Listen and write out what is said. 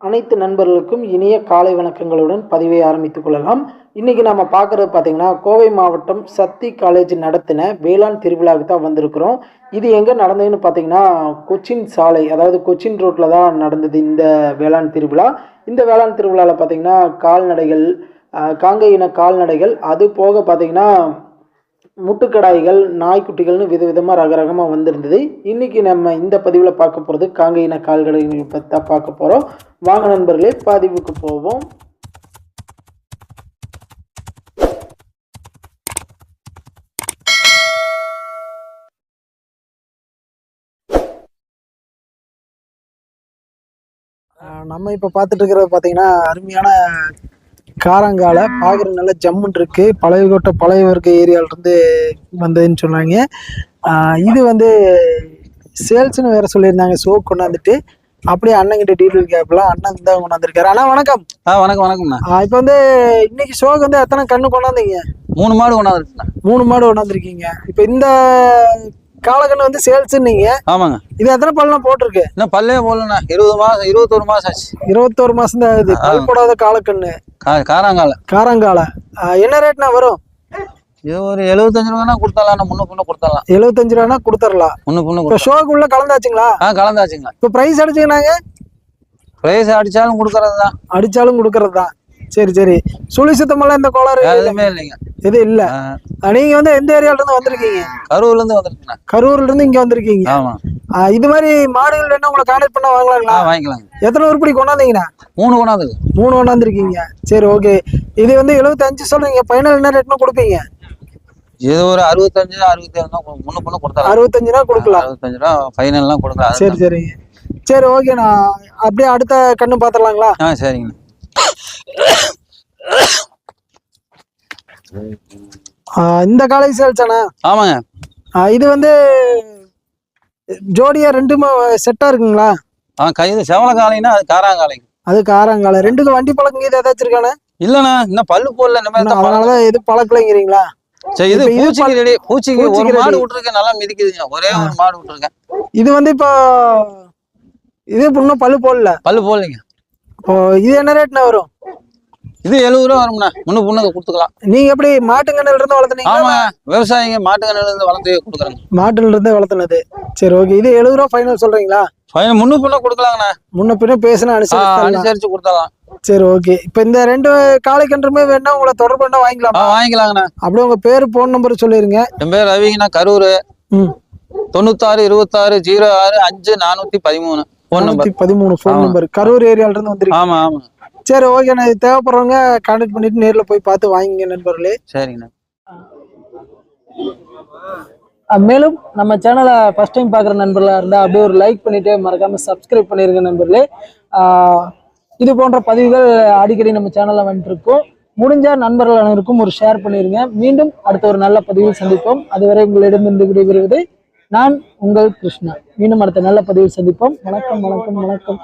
அனைத்து நண்பர்களுக்கும் இனிய காலை வணக்கங்களுடன் பதிவை ஆரம்பித்துக் கொள்ளலாம். இன்றைக்கி நம்ம பார்க்குறது பார்த்தீங்கன்னா கோவை மாவட்டம் சக்தி காலேஜ் நடத்தின வேளாண் திருவிழாவுக்கு தான் வந்திருக்கிறோம். இது எங்கே நடந்ததுன்னு பார்த்தீங்கன்னா கொச்சின் சாலை அதாவது கொச்சின் ரோட்டில் தான் நடந்தது இந்த வேளாண் திருவிழா. இந்த வேளாண் திருவிழாவில் பார்த்தீங்கன்னா கால்நடைகள் ஆஹ், இன கால்நடைகள் அது போக பார்த்தீங்கன்னா முட்டுக்கடாய்கள் நாய்க்குட்டிகள்னு விதவிதமாக ரகரகமாக வந்திருந்தது. இன்றைக்கி நம்ம இந்த பதிவில் பார்க்க போகிறது காங்கையின கால்கடைகள் பற்றி தான் பார்க்க போகிறோம் வாங்க நண்பர்களே பதிவுக்கு போவோம். ஆஹ் நம்ம இப்போ பார்த்துட்டு இருக்கிறது பார்த்தீங்கன்னா அருமையான காரங்கால பார்க்குற நல்ல ஜம்முன் இருக்கு. பழையகோட்டை பழைய வர்க்க ஏரியாவிலேருந்து வந்ததுன்னு சொன்னாங்க. இது வந்து சேல்ஸ்னு வேற சொல்லியிருந்தாங்க. ஷோ கொண்டாந்துட்டு அப்படியே அண்ணங்கிட்ட டீட்டெயில் கேட்கலாம் அண்ணன் தான் கொண்டாந்துருக்காரு. அண்ணா வணக்கம். ஆ வணக்கம் வணக்கம்ண்ணா. இப்போ வந்து இன்னைக்கு ஷோக்கு வந்து எத்தனை கண்ணு கொண்டாந்தீங்க? மூணு மாடு கொண்டாந்துருக்குண்ணா. மூணு மாடு கொண்டாந்துருக்கீங்க. இப்போ இந்த காலக்கண்ணு வந்து சேல்ஸ்ன்னீங்க. ஆமாங்க. இது எத்தனை பல்லாம் போட்டிருக்கு? இன்னும் பல்லே போடலண்ணா. இருபது மாதம் இருபத்தொரு மாதம் ஆச்சு. இருபத்தோரு மாசம் தான் ஆகுது. பல் போடாத காலக்கண்ணு. காராங்கால. காரங்கால. என்ன ரேட்னா வரும்? இது ஒரு எழுபத்தஞ்சு ரூபானா கொடுத்தாலாம் முன்ன பொண்ணு கொடுத்தாலாம் எழுபத்தஞ்சு ரூபானா கொடுத்துடலாம் முன்ன பொண்ணு இப்போ ஷோக்குள்ள கலந்தாச்சுங்களா? ஆ கலந்தாச்சுங்க இப்போ ப்ரைஸ் அடிச்சுக்கினாங்க? ப்ரைஸ் அடிச்சாலும் கொடுக்கறது தான் அடிச்சாலும் கொடுக்கறது தான் சரி சரி. சுழி சுத்தமெல்லாம் இந்த கோளாறு? எதுவுமே இல்லைங்க. இது இல்ல. நீங்க வந்து எந்த ஏரியால இருந்து வந்திருக்கீங்க? கரூர்ல இருந்து வந்திருக்குண்ணா கரூர்ல இருந்து இங்க வந்திருக்கீங்க. ஆமா. இது மாதிரி மாடுகள் வேணா உங்களை கான்டாக்ட் பண்ண வாங்கலாங்களா? வாங்கிக்கலாங்க. எத்தனை உருப்படி கொண்டாந்தீங்கண்ணா? மூணு கொண்டாந்துக்கு மூணு கொண்டாந்துருக்கீங்க. சரி ஓகே இது வந்து எழுபத்தஞ்சு சொல்றீங்க ஃபைனல் என்ன ரேட்னா கொடுப்பீங்க? இது ஒரு அறுபத்தஞ்சு தான் கொடு- முன்ன பொண்ணு கொடுத்தாலாம் அறுபத்தஞ்சு ரூபா கொடுக்கலாம் அறுபத்தஞ்சு ரூபா ஃபைனல்லாம் கொடுக்கலாம். சரி சரிங்க. சரி ஓகே நான் அப்படியே அடுத்த கண்ணு பாத்திரலாங்களா? ஆ சரிங்கண்ணா. இந்த காலேஜ் சேல்ஸாண்ணா ஆமாங்க. இது வந்து ஜோடியா ரெண்டுமே செட்டா இருக்குங்களா? ஆ கை இது செவல காலைன்னா அது காராங்காலைங்க. அது காரங்கால. ரெண்டுக்கும் வண்டி பழக்கம் இது ஏதாச்சும் இருக்கானே இல்லண்ணா இன்னும் பல்லு போடல இந்த மாதிரி. அதனாலதான் எது பழக்கலைங்கிறீங்களா? சரி இது பூச்சிக்கு ரெடி பூச்சிக்கு ஒரு மாடு. விட்டுருக்கேன் நல்லா மிதிக்குதுங்க. ஒரே ஒரு மாடு விட்டுருக்கேன். இது வந்து இப்போ இது இன்னும் பல்லு போடல. பல்லு போடலைங்க. இது என்ன ரேட்னா வரும்? இது எழுபது ரூபா வரும்ண்ணா. முன்ன பொண்ணுக்கு கொடுத்துக்கலாம். நீங்க எப்படி மாட்டுங்கண்ணில இருந்து வளர்த்துனீங்க ஆமா விவசாயிங்க மாட்டுக்கண்ணில இருந்து வளர்த்து கொடுக்குறாங்க. மாட்டுல இருந்து வளர்த்துனது. சரி ஓகே இது எழுபது ரூபா ஃபைனல் சொல்றீங்களா? ஃபைனல் முன்ன பொண்ணு கொடுக்கலாங்கண்ணா. முன்ன பின்ன பேசினா அனுசரிச்சு அனுசரிச்சு கொடுத்தலாம் சரி ஓகே இப்போ இந்த ரெண்டு காளைக்கன்றுமே வேணா உங்களை தொடர்பு பண்ணா வாங்கிக்கலாம்? வாங்கிக்கலாங்கண்ணா. அப்படியே உங்க பேர் போன் நம்பர் சொல்லிருங்க. என் பேர் ரவிங்கண்ணா கரூர். தொண்ணூத்தாறு இருபத்தாறு ஜீரோ ஆறு அஞ்சு நானூத்தி பதிமூணு. நானூத்தி பதிமூணு ஃபோன் ஆமா. நம்பர் கரூர் ஏரியால இருந்து வந்திருக்கீங்க. ஆமா ஆமா. சரி ஓகே நான் இது தேவைப்படுறவங்க கான்டாக்ட் பண்ணிட்டு நேர்ல போய் பார்த்து வாங்கிங்க நண்பர்களே. சரிங்கண்ணா. மேலும் நம்ம சேனலை ஃபர்ஸ்ட் டைம் பார்க்குற நண்பர்களாக இருந்தால் அப்படியே ஒரு லைக் பண்ணிட்டு மறக்காம சப்ஸ்கிரைப் பண்ணிருங்க நண்பர்களே. இது போன்ற பதிவுகள் அடிக்கடி நம்ம சேனலில் வந்துட்டு இருக்கோம் முடிஞ்ச நண்பர்கள் அனைவருக்கும் ஒரு ஷேர் பண்ணிருங்க. மீண்டும் அடுத்த ஒரு நல்ல பதிவில் சந்திப்போம். அதுவரை உங்களிடமிருந்து விடைபெறுவது நான் உங்கள் கிருஷ்ணா. மீண்டும் அடுத்த நல்ல பதிவு சந்திப்போம். வணக்கம் வணக்கம் வணக்கம்.